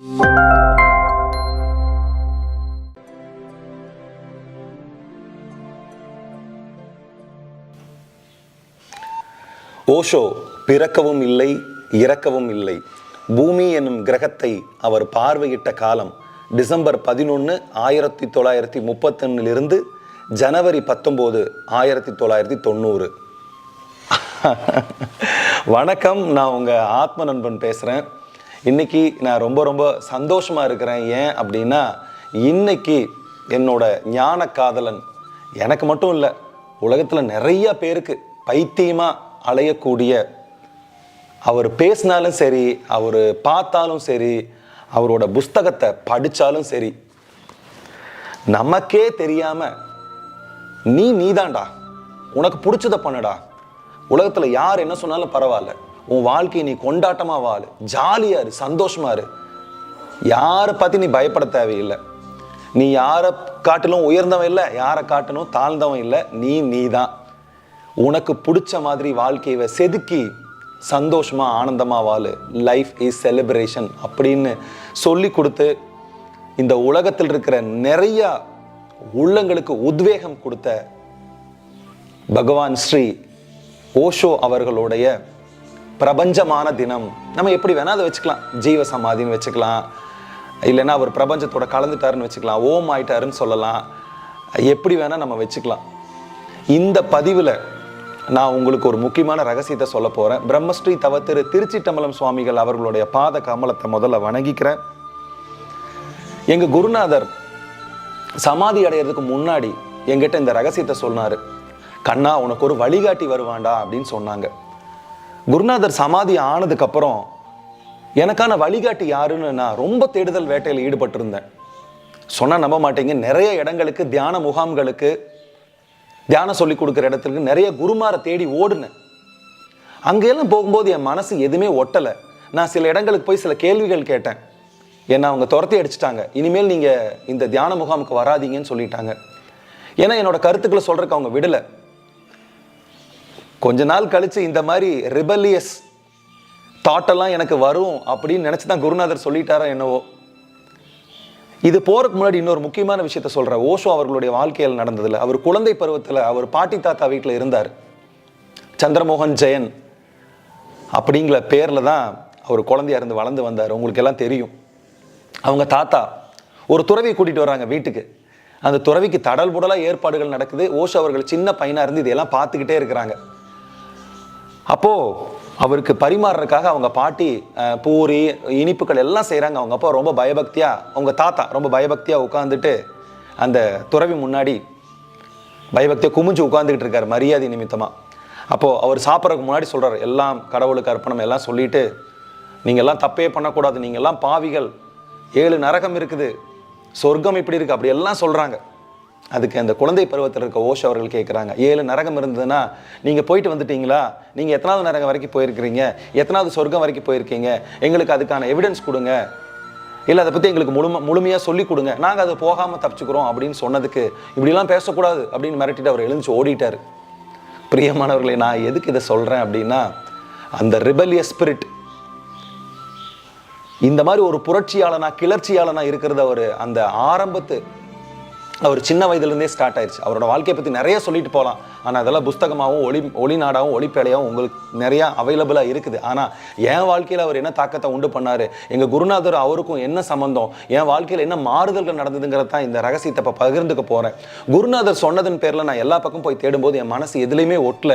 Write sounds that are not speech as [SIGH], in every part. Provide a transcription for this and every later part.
ஓஷோ பிறக்கவும் இல்லை இறக்கவும் இல்லை. பூமி என்னும் கிரகத்தை அவர் பார்வையிட்ட காலம் டிசம்பர் பதினொன்று ஆயிரத்தி தொள்ளாயிரத்தி முப்பத்தொன்னிலிருந்து ஜனவரி பத்தொம்போது ஆயிரத்தி தொள்ளாயிரத்தி தொண்ணூறு. [LAUGHS] வணக்கம் நான் உங்கள் ஆத்ம நண்பன் பேசுகிறேன் இன்னைக்கு நான் ரொம்ப ரொம்ப சந்தோஷமாக இருக்கிறேன். ஏன் அப்படின்னா இன்னைக்கு என்னோட ஞான காதலன் எனக்கு மட்டும் இல்லை உலகத்தில் நிறைய பேருக்கு பைத்தியமாக அலையக்கூடிய அவர் பேசினாலும் சரி அவர் பார்த்தாலும் சரி அவரோட புஸ்தகத்தை படித்தாலும் சரி நமக்கே தெரியாமல் நீ நீதான்டா உனக்கு பிடிச்சத பண்ணுடா உலகத்தில் யார் என்ன சொன்னாலும் பரவாயில்ல. உன் வாழ்க்கையை நீ கொண்டாட்டமாக வாழு ஜாலியாக இரு சந்தோஷமா இரு. யாரை பற்றி நீ பயப்பட தேவையில்லை. நீ யாரை காட்டிலும் உயர்ந்தவன் இல்லை யாரை காட்டிலும் தாழ்ந்தவன் இல்லை நீ நீ தான் உனக்கு பிடிச்ச மாதிரி வாழ்க்கையை செதுக்கி சந்தோஷமாக ஆனந்தமாக வாழு லைஃப் இஸ் செலிப்ரேஷன் அப்படின்னு சொல்லி கொடுத்து இந்த உலகத்தில் இருக்கிற நிறையா உள்ளங்களுக்கு உத்வேகம் கொடுத்த பகவான் ஸ்ரீ ஓஷோ அவர்களுடைய பிரபஞ்சமான தினம். நம்ம எப்படி வேணா அதை வச்சுக்கலாம். ஜீவ சமாதின்னு வச்சுக்கலாம். இல்லைன்னா அவர் பிரபஞ்சத்தோட கலந்துட்டாருன்னு வச்சுக்கலாம். ஓம் ஆயிட்டாருன்னு சொல்லலாம். எப்படி வேணால் நம்ம வச்சுக்கலாம். இந்த பதிவில் நான் உங்களுக்கு ஒரு முக்கியமான ரகசியத்தை சொல்ல போகிறேன் பிரம்மஸ்ரீ தவத்திரு திருச்சிட்டம்பலம் சுவாமிகள் அவர்களுடைய பாத கமலத்தை முதல்ல வணங்கிக்கிறேன். எங்கள் குருநாதர் சமாதி அடையிறதுக்கு முன்னாடி எங்கிட்ட இந்த ரகசியத்தை சொன்னார். கண்ணா உனக்கு ஒரு வழிகாட்டி வருவான்டா அப்படின்னு சொன்னாங்க. குருநாதர் சமாதி ஆனதுக்கப்புறம் எனக்கான வழிகாட்டி யாருன்னு நான் ரொம்ப தேடுதல் வேட்டையில் ஈடுபட்டிருந்தேன். சொன்னால் நம்ப மாட்டீங்க. நிறைய இடங்களுக்கு தியான முகாம்களுக்கு தியானம் சொல்லி கொடுக்குற இடத்துக்கு நிறைய குருமாரை தேடி ஓடுனேன். அங்கெல்லாம் போகும்போது என் மனசு எதுவுமே ஒட்டலை. நான் சில இடங்களுக்கு போய் சில கேள்விகள் கேட்டேன். என்னை அவங்க துரத்தி அடிச்சிட்டாங்க. இனிமேல் நீங்கள் இந்த தியான முகாமுக்கு வராதீங்கன்னு சொல்லிட்டாங்க. ஏன்னா என்னோட கருத்துக்களை சொல்கிறதுக்கு அவங்க விடலை. கொஞ்ச நாள் கழிச்சு இந்த மாதிரி ரிபல்லியஸ் தாட்டெல்லாம் எனக்கு வரும் அப்படின்னு நினச்சி தான் குருநாதர் சொல்லிட்டாரா என்னவோ. இது போகிறதுக்கு முன்னாடி இன்னொரு முக்கியமான விஷயத்த சொல்றேன். ஓஷோ அவர்களுடைய வாழ்க்கையில் நடந்ததில் அவர் குழந்தை பருவத்தில் அவர் பாட்டி தாத்தா வீட்டில் இருந்தார். சந்திரமோகன் ஜெயன் அப்படிங்கிற பேரில் தான் அவர் குழந்தையாக இருந்து வளர்ந்து வந்தார். உங்களுக்கு எல்லாம் தெரியும். அவங்க தாத்தா ஒரு துறவியை கூட்டிகிட்டு வராங்க வீட்டுக்கு. அந்த துறவிக்கு தடல் புடலாக ஏற்பாடுகள் நடக்குது. ஓஷோ அவர்கள் சின்ன பையனாக இருந்து இதையெல்லாம் பார்த்துக்கிட்டே இருக்கிறாங்க. அப்போது அவருக்கு பரிமாறுறதுக்காக அவங்க பாட்டி பூரி இனிப்புகள் எல்லாம் செய்கிறாங்க அவங்க. அப்பா ரொம்ப பயபக்தியாக அவங்க தாத்தா ரொம்ப பயபக்தியாக உட்காந்துட்டு அந்த துறவி முன்னாடி பயபக்தியாக குமிஞ்சு உட்காந்துக்கிட்டு இருக்கார் மரியாதை நிமித்தமாக அப்போது அவர் சாப்பிட்றதுக்கு முன்னாடி சொல்கிறார் எல்லாம் கடவுளுக்கு அர்ப்பணம் எல்லாம் சொல்லிட்டு நீங்கள் எல்லாம் தப்பே பண்ணக்கூடாது நீங்கள் எல்லாம் பாவிகள். ஏழு நரகம் இருக்குது சொர்க்கம் இப்படி இருக்குது அப்படி எல்லாம் சொல்கிறாங்க அதுக்கு அந்த குழந்தை பருவத்தில் இருக்க ஓஷோ அவர்கள் கேட்குறாங்க ஏழு நரகம் இருந்ததுன்னா நீங்கள் போயிட்டு வந்துட்டீங்களா? நீங்கள் எத்தனாவது நரகம் வரைக்கும் போயிருக்கிறீங்க? எத்தனாவது சொர்க்கம் வரைக்கும் போயிருக்கீங்க? எங்களுக்கு அதுக்கான எவிடன்ஸ் கொடுங்க. இல்லை அதை பற்றி எங்களுக்கு முழும முழுமையாக சொல்லி கொடுங்க. நாங்கள் அதை போகாமல் தப்பிச்சுக்கிறோம் அப்படின்னு சொன்னதுக்கு இப்படிலாம் பேசக்கூடாது அப்படின்னு மிரட்டிட்டு அவர் எழுந்துச்சு ஓடிட்டார். பிரியமானவர்களே நான் எதுக்கு இதை சொல்கிறேன் அப்படின்னா அந்த ரிபல்லியஸ் ஸ்பிரிட் இந்த மாதிரி ஒரு புரட்சியாளனா கிளர்ச்சியாளனா இருக்கிறத ஒரு அந்த ஆரம்பத்து அவர் சின்ன வயதுலேருந்தே ஸ்டார்ட் ஆயிடுச்சு அவரோட வாழ்க்கையை பற்றி நிறைய சொல்லிட்டு போகலாம் ஆனால் அதெல்லாம் புஸ்தகமாகவும் ஒளி ஒளிநாடாகவும் ஒளிப்பேழையாகவும் உங்களுக்கு நிறையா அவைலபிளாக இருக்குது. ஆனால் என் வாழ்க்கையில் அவர் என்ன தாக்கத்தை உண்டு பண்ணார்? எங்கள் குருநாதர் அவருக்கும் என்ன சம்மந்தம் என் வாழ்க்கையில் என்ன மாறுதல்கள் நடந்ததுங்கிறது தான் இந்த ரகசியத்தை இப்போ பகிர்ந்துக்க போகிறேன் குருநாதர் சொன்னதன் பேரில் நான் எல்லா பக்கம் போய் தேடும்போது என் மனசு எதுலேயுமே ஒட்டல.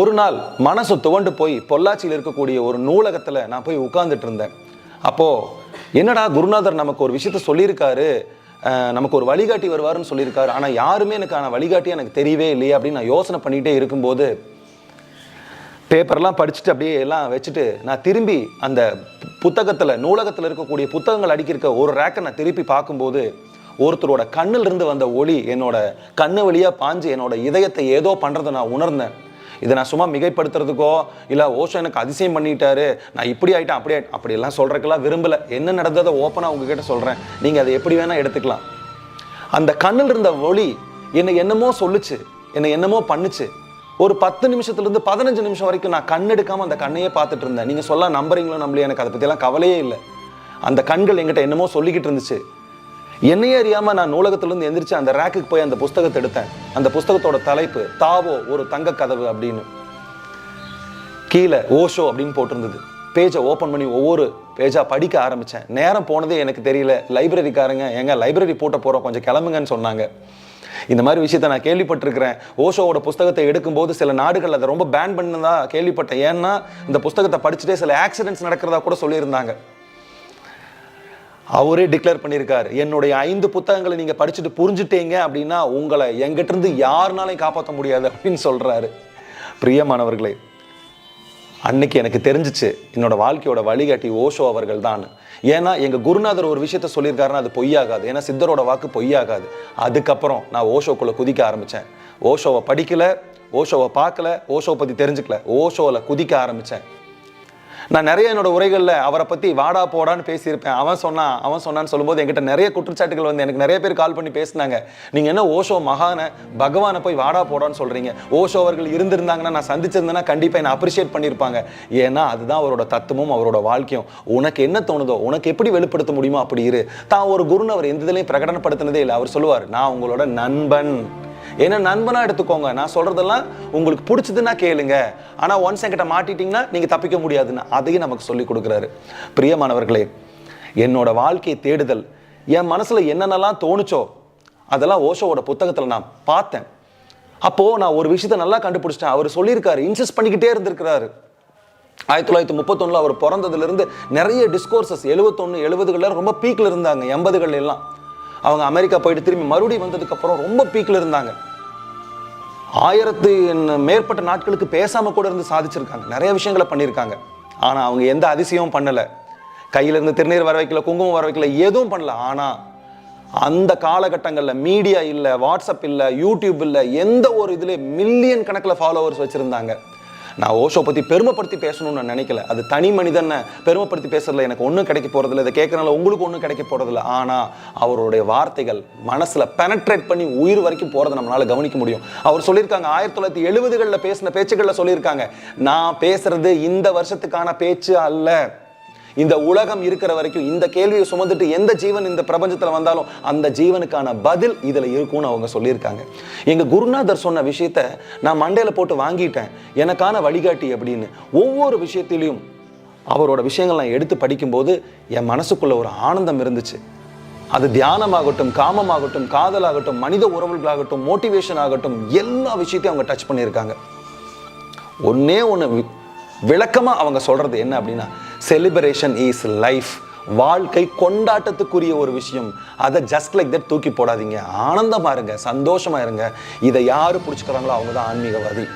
ஒரு நாள் மனசு துவண்டு போய் பொள்ளாச்சியில் இருக்கக்கூடிய ஒரு நூலகத்தில் நான் போய் உட்காந்துட்டு இருந்தேன். அப்போது என்னடா குருநாதர் நமக்கு ஒரு விஷயத்த சொல்லியிருக்காரு? நமக்கு ஒரு வழிகாட்டி வருவார்னு சொல்லியிருக்காரு. ஆனால் யாருமே எனக்கான வழிகாட்டி எனக்கு தெரியவே இல்லையே அப்படின்னு நான் யோசனை பண்ணிகிட்டே இருக்கும்போது பேப்பர்லாம் படிச்சுட்டு அப்படியே எல்லாம் வச்சுட்டு நான் திரும்பி அந்த புத்தகத்தில் நூலகத்தில் இருக்கக்கூடிய புத்தகங்கள் அடிக்கிருக்க ஒரு ரேக்கை நான் திருப்பி பார்க்கும்போது ஒருத்தரோட கண்ணிலிருந்து வந்த ஒளி என்னோட கண்ணு வழியாக பாஞ்சு என்னோட இதயத்தை ஏதோ பண்ணுறதை நான் உணர்ந்தேன். இதை நான் சும்மா மிகைப்படுத்துறதுக்கோ இல்லை ஓஷோ எனக்கு அதிசயம் பண்ணிட்டாரு நான் இப்படி ஆயிட்டேன் அப்படி ஆயிட்டேன் அப்படியெல்லாம் சொல்கிறதுக்கெல்லாம் விரும்பலை. என்ன நடந்ததை ஓப்பனாக உங்ககிட்ட சொல்கிறேன் நீங்கள் அதை எப்படி வேணால் எடுத்துக்கலாம். அந்த கண்ணில் இருந்த ஒளி என்னை என்னமோ சொல்லுச்சு என்னை என்னமோ பண்ணுச்சு. ஒரு பத்து நிமிஷத்துலேருந்து பதினஞ்சு நிமிஷம் வரைக்கும் நான் கண் எடுக்காமல் அந்த கண்ணையே பார்த்துட்டு இருந்தேன். நீங்கள் சொல்ல நம்புறீங்களோ நம்மளே எனக்கு அதை பற்றியெல்லாம் கவலையே இல்லை. அந்த கண்கள் என்கிட்ட என்னமோ சொல்லிக்கிட்டு இருந்துச்சு. என்னையே அறியாம நான் நூலகத்திலிருந்து எந்திரிச்சு அந்த ரேக்குக்கு போய் அந்த புஸ்தகத்தை எடுத்தேன். அந்த புஸ்தகத்தோட தலைப்பு தாவோ ஒரு தங்க கதவு அப்படின்னு. கீழே ஓஷோ அப்படின்னு போட்டிருந்தது. பேஜை ஓப்பன் பண்ணி ஒவ்வொரு பேஜாக படிக்க ஆரம்பித்தேன் நேரம் போனதே எனக்கு தெரியல. லைப்ரரிக்காரங்க எங்க லைப்ரரி போட்ட போகிறோம் கொஞ்சம் கிளம்புங்கன்னு சொன்னாங்க. இந்த மாதிரி விஷயத்த நான் கேள்விப்பட்டிருக்கிறேன். ஓஷோவோட புஸ்தகத்தை எடுக்கும்போது சில நாடுகள் அதை ரொம்ப பேன் பண்ணதாக கேள்விப்பட்டேன். ஏன்னா இந்த புஸ்தகத்தை படிச்சுட்டே சில ஆக்சிடென்ட்ஸ் நடக்கிறதா கூட சொல்லியிருந்தாங்க. அவரே டிக்ளேர் பண்ணியிருக்காரு. என்னுடைய ஐந்து புத்தகங்களை நீங்கள் படிச்சுட்டு புரிஞ்சுட்டீங்க அப்படின்னா உங்களை எங்கிட்டிருந்து யாருனாலையும் காப்பாற்ற முடியாது அப்படின்னு சொல்கிறாரு பிரியமானவர்களே அன்னைக்கு எனக்கு தெரிஞ்சிச்சு என்னோட வாழ்க்கையோட வழிகாட்டி ஓஷோ அவர்கள் தான். ஏன்னா எங்கள் குருநாதர் ஒரு விஷயத்த சொல்லியிருக்காருன்னா அது பொய்யாகாது. ஏன்னா சித்தரோட வாக்கு பொய்யாகாது. அதுக்கப்புறம் நான் ஓஷோக்குள்ளே குதிக்க ஆரம்பித்தேன் ஓஷோவை படிக்கல ஓஷோவை பார்க்கல ஓஷோவை பற்றி தெரிஞ்சுக்கல. ஓஷோவில் குதிக்க ஆரம்பித்தேன் நான் நிறைய என்னோட உரைகளில் அவரை பற்றி வாடா போடான்னு பேசியிருப்பேன். அவன் சொன்னான் அவன் சொன்னான்னு சொல்லும்போது என்கிட்ட நிறைய குற்றச்சாட்டுகள் வந்து எனக்கு நிறைய பேர் கால் பண்ணி பேசினாங்க. நீங்கள் என்ன ஓஷோ மகான பகவானை போய் வாடா போடான்னு சொல்கிறீங்க ஓஷோ அவர்கள் இருந்திருந்தாங்கன்னா நான் சந்திச்சிருந்தேன்னா கண்டிப்பாக என்னை அப்ரிஷியேட் பண்ணியிருப்பாங்க. ஏன்னா அதுதான் அவரோட தத்துவமும் அவரோட வாழ்க்கையும். உனக்கு என்ன தோணுதோ உனக்கு எப்படி வெளிப்படுத்த முடியுமோ அப்படி இரு. தான் ஒரு குருன்னு அவர் எந்த இதுலையும் பிரகடனப்படுத்தினதே இல்லை. அவர் சொல்லுவார் நான் உங்களோட நண்பன். ஏன்னா நண்பனா எடுத்துக்கோங்க. நான் சொல்றதெல்லாம் உங்களுக்கு பிடிச்சதுன்னா கேளுங்க. ஆனா ஒன்ஸ் என்கிட்ட மாட்டிட்டீங்கன்னா நீங்க தப்பிக்க முடியாதுன்னு அதையும் நமக்கு சொல்லி கொடுக்குறாரு. பிரியமானவர்களே என்னோட வாழ்க்கை தேடுதல் என் மனசுல என்னென்னலாம் தோணுச்சோ அதெல்லாம் ஓஷோவோட புத்தகத்துல நான் பார்த்தேன். அப்போ நான் ஒரு விஷயத்த நல்லா கண்டுபிடிச்சிட்டேன். அவர் சொல்லியிருக்காரு இன்சிஸ்ட் பண்ணிக்கிட்டே இருந்திருக்கிறாரு. ஆயிரத்தி தொள்ளாயிரத்தி முப்பத்தொன்னுல அவர் பிறந்ததுலேருந்து நிறைய டிஸ்கோர்சஸ் எழுபத்தொன்னு எழுபதுகளில் ரொம்ப பீக்கில் இருந்தாங்க எண்பதுகள் எல்லாம். அவங்க அமெரிக்கா போயிட்டு திரும்பி மறுபடியும் வந்ததுக்கு அப்புறம் ரொம்ப பீக்ல இருந்தாங்க. ஆயிரத்து மேற்பட்ட நாட்களுக்கு பேசாம கூட இருந்து சாதிச்சிருக்காங்க. நிறைய விஷயங்களை பண்ணியிருக்காங்க. ஆனா அவங்க எந்த அதிசயமும் பண்ணல. கையில இருந்து திருநீர் வர வைக்கல குங்குமம் வர வைக்கல எதுவும் பண்ணல. ஆனா அந்த காலகட்டங்களில் மீடியா இல்லை வாட்ஸ்அப் இல்லை யூடியூப் இல்லை எந்த ஒரு இதுலேயும் மில்லியன் கணக்கில் ஃபாலோவர்ஸ் வச்சுருந்தாங்க. நான் ஓஷோ பற்றி பெருமைப்படுத்தி பேசணும்னு நான் நினைக்கல. அது தனி மனிதனை பெருமைப்படுத்தி பேசுறதுல எனக்கு ஒன்றும் கிடைக்க போகிறதில்ல இதை கேட்குறனால உங்களுக்கு ஒன்றும் கிடைக்க போகிறதில்ல ஆனால் அவருடைய வார்த்தைகள் மனசில் பெனட்ரேட் பண்ணி உயிர் வரைக்கும் போகிறத நம்மளால் கவனிக்க முடியும். அவர் சொல்லியிருக்காங்க ஆயிரத்தி தொள்ளாயிரத்தி எழுபதுகளில் பேசின பேச்சுகளில் சொல்லியிருக்காங்க நான் பேசுறது இந்த வருஷத்துக்கான பேச்சு அல்ல. இந்த உலகம் இருக்கிற வரைக்கும் இந்த கேள்வியை சுமந்துட்டு எந்த ஜீவன் இந்த பிரபஞ்சத்தில் வந்தாலும் அந்த ஜீவனுக்கான பதில் இதில் இருக்கும்னு அவங்க சொல்லியிருக்காங்க. எங்க குருநாதர் சொன்ன விஷயத்த நான் மண்டையில் போட்டு வாங்கிட்டேன். எனக்கான வழிகாட்டி அப்படின்னு ஒவ்வொரு விஷயத்திலையும் அவரோட விஷயங்கள் நான் எடுத்து படிக்கும்போது என் மனசுக்குள்ள ஒரு ஆனந்தம் இருந்துச்சு. அது தியானமாகட்டும் காமமாகட்டும் காதலாகட்டும் மனித உறவுகளாகட்டும் மோட்டிவேஷன் ஆகட்டும் எல்லா விஷயத்தையும் அவங்க டச் பண்ணியிருக்காங்க. ஒன்னே ஒன்று விளக்கமா அவங்க சொல்றது என்ன அப்படின்னா செலிப்ரேஷன் இஸ் லைஃப் வாழ்க்கை கொண்டாட்டத்துக்குரிய ஒரு விஷயம். அதை ஜஸ்ட் லைக் தட் தூக்கி போடாதீங்க. ஆனந்தமாக இருங்க. சந்தோஷமாக இருங்க. இதை யார் பிடிச்சிக்கிறாங்களோ அவங்க தான் ஆன்மீகவாதி.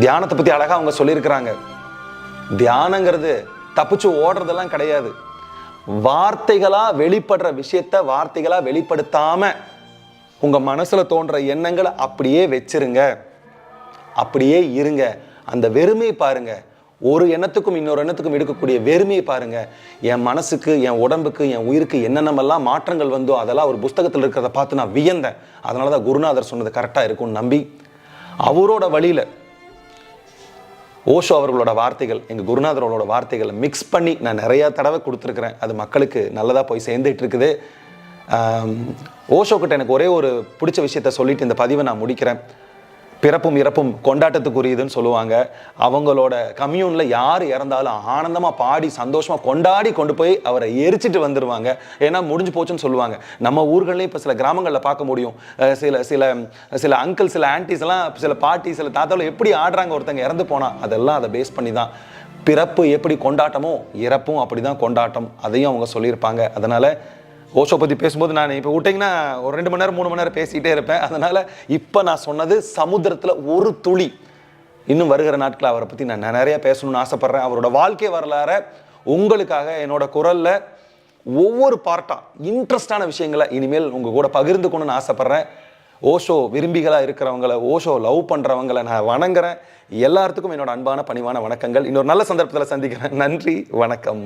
தியானத்தை பற்றி அழகாக அவங்க சொல்லியிருக்கிறாங்க. தியானங்கிறது தப்பிச்சு ஓடுறதெல்லாம் கிடையாது. வார்த்தைகளாக வெளிப்படுற விஷயத்த வார்த்தைகளாக வெளிப்படுத்தாமல் உங்கள் மனசில் தோன்ற எண்ணங்களை அப்படியே வச்சிருங்க. அப்படியே இருங்க. அந்த வெறுமையை பாருங்கள் ஒரு எண்ணத்துக்கும் இன்னொரு எண்ணத்துக்கும் எடுக்கக்கூடிய வெறுமையை பாருங்க. என் மனசுக்கு என் உடம்புக்கு என் உயிருக்கு என்னென்னமெல்லாம் மாற்றங்கள் வந்தோ அதெல்லாம் ஒரு புஸ்தகத்தில் இருக்கிறத பார்த்து நான் வியந்தேன். அதனால தான் குருநாதர் சொன்னது கரெக்டாக இருக்கும்னு நம்பி. அவரோட வழியில் ஓஷோ அவர்களோட வார்த்தைகள் எங்கள் குருநாதரோட வார்த்தைகளை மிக்ஸ் பண்ணி நான் நிறையா தடவை கொடுத்துருக்குறேன். அது மக்களுக்கு நல்லதாக போய் சேர்ந்துட்டு இருக்குது. ஓஷோக்கிட்ட ஓஷோ கிட்ட எனக்கு ஒரே ஒரு பிடிச்ச விஷயத்த சொல்லிட்டு இந்த பதிவை நான் முடிக்கிறேன். பிறப்பும் இறப்பும் கொண்டாட்டத்துக்குரியதுன்னு சொல்லுவாங்க. அவங்களோட கம்யூனில் யார் இறந்தாலும் ஆனந்தமாக பாடி சந்தோஷமாக கொண்டாடி கொண்டு போய் அவரை எரிச்சிட்டு வந்துடுவாங்க ஏன்னா முடிஞ்சு போச்சுன்னு சொல்லுவாங்க. நம்ம ஊர்கள்லேயும் இப்போ சில கிராமங்களில் பார்க்க முடியும். சில சில சில அங்கிள் சில ஆன்டிஸ் எல்லாம் சில பாட்டி சில தாத்தாவில் எப்படி ஆடுறாங்க ஒருத்தங்க இறந்து போனால் அதெல்லாம் அதை பேஸ் பண்ணி தான். பிறப்பு எப்படி கொண்டாட்டமோ இறப்பும் அப்படி தான் கொண்டாட்டம். அதையும் அவங்க சொல்லியிருப்பாங்க. அதனால் ஓஷோ பற்றி பேசும்போது நான் இப்போ விட்டிங்கன்னா ஒரு ரெண்டு மணி நேரம் மூணு மணி நேரம் பேசிக்கிட்டே இருப்பேன். அதனால் இப்போ நான் சொன்னது சமுத்திரத்தில் ஒரு துளி இன்னும் வருகிற நாட்களில் அவரை பற்றி நான் நிறையா பேசணும்னு ஆசைப்பட்றேன். அவரோட வாழ்க்கை வரலாற உங்களுக்காக என்னோட குரலில் ஒவ்வொரு பார்ட்டாக இன்ட்ரெஸ்டான விஷயங்களை இனிமேல் உங்கள் கூட பகிர்ந்துக்கணும்னு ஆசைப்பட்றேன். ஓஷோ விரும்பிகளாக இருக்கிறவங்கள ஓஷோ லவ் பண்ணுறவங்கள நான் வணங்குறேன். எல்லாத்துக்கும் என்னோட அன்பான பணிவான வணக்கங்கள். இன்னொரு நல்ல சந்தர்ப்பத்தில் சந்திக்கிறேன். நன்றி வணக்கம்.